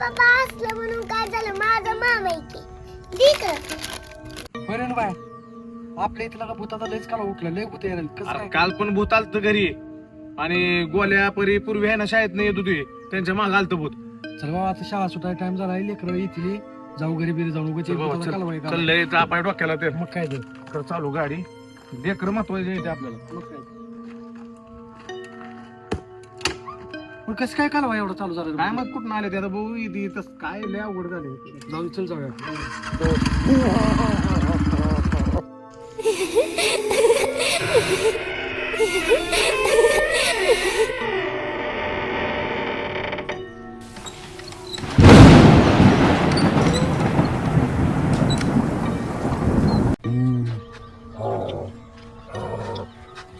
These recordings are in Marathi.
बाबा असलं म्हणून काय झालं? माझा मामा बरं बाय आपल्या इथला का भूताचा लयच काला उठला. लय भूत यायला कसं अरे काय? काल पण भूत आलत घरी. आणि गोल्या परी पूर्वी आहे ना शाळेत नाही येत होती. त्यांच्या माग आलत भूत. चल बाबा आता शाळा सुटायला टाइम झाला. लेकर येतील जाऊ घरी बिरी जाऊ उगाच चल बाबा, भूताचा चल. कालवा आहे का? चल लय तापाय डोक्याला ते. मग काय तर. चालू गाडी. लेकर महत्त्वाचे आपल्याला. मग काय मग कसं काय कालवा एवढं चालू झालं? काय मग कुठं आले ते? आता भाऊ इथे इथं काय लय अवघड झाले जाऊ चल जाऊया.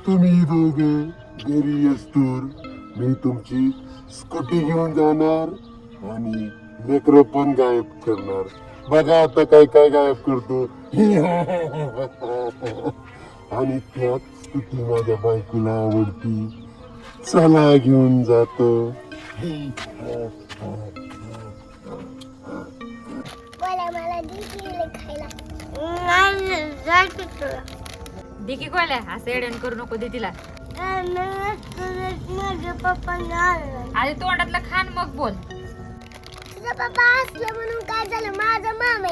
तुम्ही दोघं घरी असतोर मी तुमची स्कूटी घेऊन जाणार आणि लेकर पण गायब करणार. बघा आता काय काय गायब करतो. आणि त्यात स्कूटी माझ्या बायकोला आवडती. चला घेऊन जातो. दिकी कोल्या असं एडन करू नको दे तिला. माझ्या पप्पांना आणलं आधी तोंडातलं खान मग बोल. तुझा पप्पा असलं म्हणून काय झालं? माझा मामा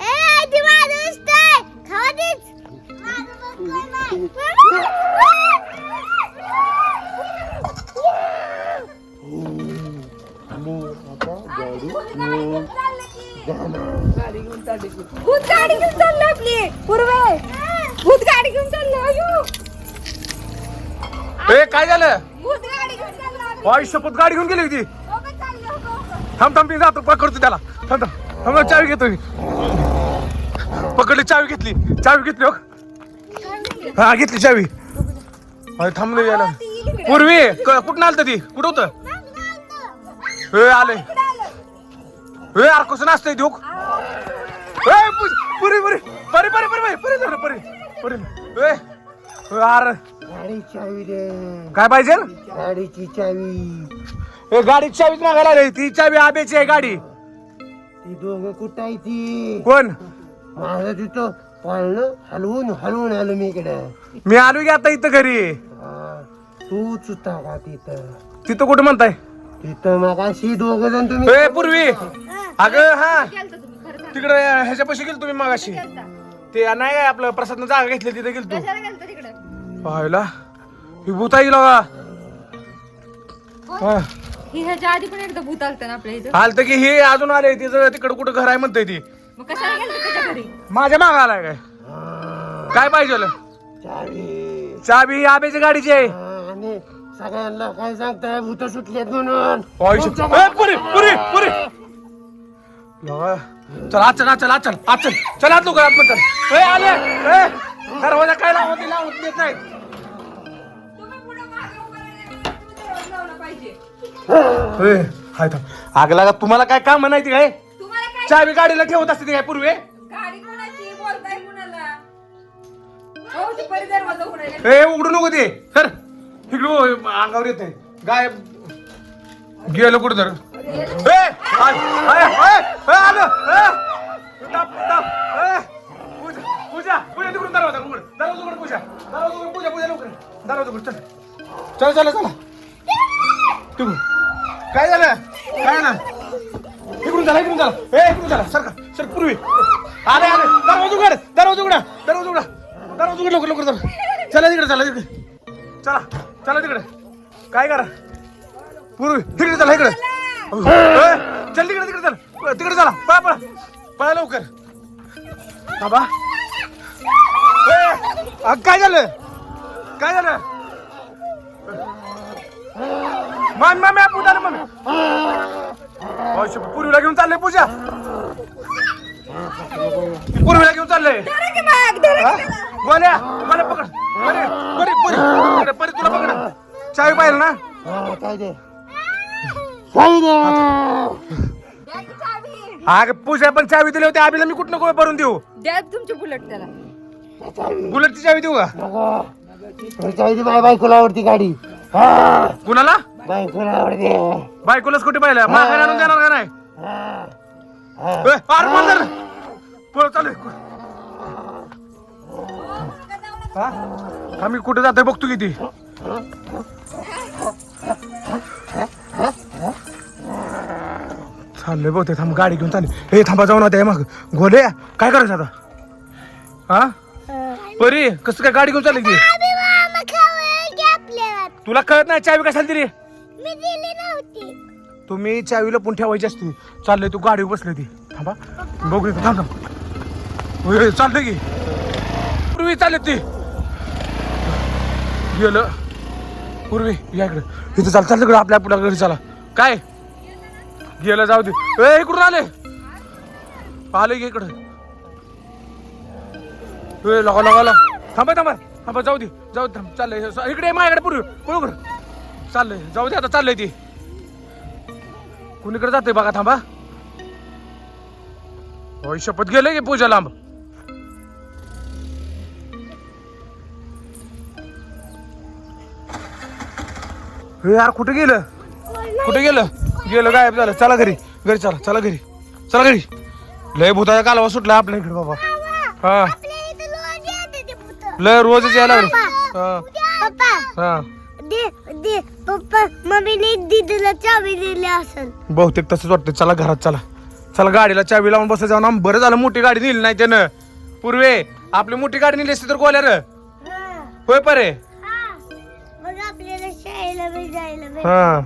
ए आधी माझं नुसतं खावा देच माझं बघतोय. ए काय झालं? आयुष्यपूत गाडी घेऊन गेली होती. थांब थांब मी जातो पकडतो त्याला. थांब थांब. थांब चावी घेतो मी. पकडली चावी घेतली. चावी घेतली हो. हा घेतली चावी. अरे थांबले याला. पूर्वी कुठं आलत ती? कुठं होत? हे आले. हे अर कसं नाचतंय दुख पुरी पुरी परी. परी परी परी परी. परी अरे गाडी चावी दे. काय पाहिजे? गाडीची चावी. ए गाडीची चावीच मागायला आली. ती चावी आबेची आहे गाडी. ती दोघं कुठं आहे ती? कोण? माझं तिथं पळणं हलवून हलवून आलो मी इकडे. मी आलो की आता इथं घरी. हा, तूच होता का तिथं. तिथं कुठं म्हणताय? तिथं मग अशी दोघ जण तुम्ही ए पूर्वी. अगं हा. तिकडे ह्याच्या पैसे गेलो तुम्ही मागाशी. ते नाही आपलं प्रसादनं जागा घेतली तिथे गेलो तू पाहिला. ही भूता येईल बघा हा. ही ह्याच्या आधी पण एकदा भूत आलतं ना आपल्या इथं. आलतं की हे अजून आले तिचं तिकडं कुठं घर आहे म्हणतंय ती. मग कशाला गेलता त्याच्या घरी? माझ्या माग आलाय काय? काय पाहिजे चावी चाबी ही आबेच्या गाडीची आहे. आणि सगळ्यांना काय सांगताय? भूत सुटलेत म्हणून. पुरी पुरी पुरी. चल आज चल आज चल आज चल चल. चल आज लोक आत चल. ए आले. तिला होत देत हाय तुम्हाला काय काम म्हणायचे काय चावी गाडीला ठेवत असते काय पूर्वे? ए उघडू नको ते. सर इकडे अंगावर येते गाय गेलं कुठं तर? आलं पूजा लवकर चला. चल चल चला. चला काय झालं? काय ना? इकडून झाला इकडून झाला ए इकडून झाला सरका सर पूर्वी. आले आले. दरवाजा उघड दरवाजा उघडा दरवाजा उघडा. दरवाजा उघड लवकर लवकर चला. चला तिकडे चला तिकडे. चला चला तिकडे. काय करा? पूर्वी तिकडे चला इकडे. चल तिकडे तिकडे चल. तिकडे चला. पळा पळा. पळा लवकर. बाबा. काय झालं? काय झालं? मान मामी पूजा ना मम्मी पूर्वीला घेऊन चाललंय पूजा. पूर्वीला घेऊन चाललंय. गोल्या पकड. परी परी परी. परी परी तुला पकड. चावी पाहिजे ना? अग पूजा पण चावी दिली होती. आबीला मी कुठं नको भरून देऊ? द्या तुमची बुलेट त्याला. बुलेटची चावी देऊ का? माझ्या बायकोला आवडती गाडी. कुणाला? बायकोला आवडते. बायकोला स्कूटी पाहिलं? माघारी आणून देणार का नाही? ए, अरे पळ जरा. पळ चालू आहे. हा? आम्ही कुठे जातोय बघतो किती. चाललोय बहुतेक थांब गाडी घेऊन चालले. हे थांबा जाऊन होत्या मग. घोडे काय करायचं आता? हा? परी कसं काय गाडी घेऊन चालली की तुला कळत नाही चावी कशाला दिली? मी दिली नव्हती. तुम्ही चावी लपून ठेवायची असते. चाललंय तू गाडीवर बसली ती थांबा. बघू इथं, थांब थांब. होय, चाललंय की. पूर्वी चालले ती गेलं. पूर्वी या इकडे. इथं चाल चाल तिकडे. आपल्या आपल्या घरी चला. काय? गेलं जाऊ दे. ए इकडून आले. आले की इकडे. ए लगा लगा लगा थांबा थांबा. थांबा जाऊ दे जाऊ दे थांब चाललंय इकडे ये माझ्याकडे पूर्वी पळू कर चाललंय जाऊ दे आता चाललंय ती. कुणीकडे जाते बघा थांबा. होय शपथ गेलंय की पूजा लांब? हे यार कुठे गेलं? कुठे गेलं? गेलं गायब झालं. चला घरी घरी चला चला घरी चला घरी. लय भूताचा कालवा सुटला आपल्या इकडे बाबा. हा आपल्या इथं रोज येते ते भूत लय रोजच यायला लागलं. हा. पप्पा हा. दे दे पप्पा मम्मीने दीदीला चावी दिली असेल. बहुतेक तसंच वाटतं. चला घरात चला. चला गाडीला चावी लावून बसा जाऊन. आम बरं झालं मोठी गाडी नेली नाही त्यानं. पूर्वे आपली मोठी गाडी नेली असती तर गोल्यार होय परे. मग आपल्याला शाळेला बी जायला भेटेल. हा.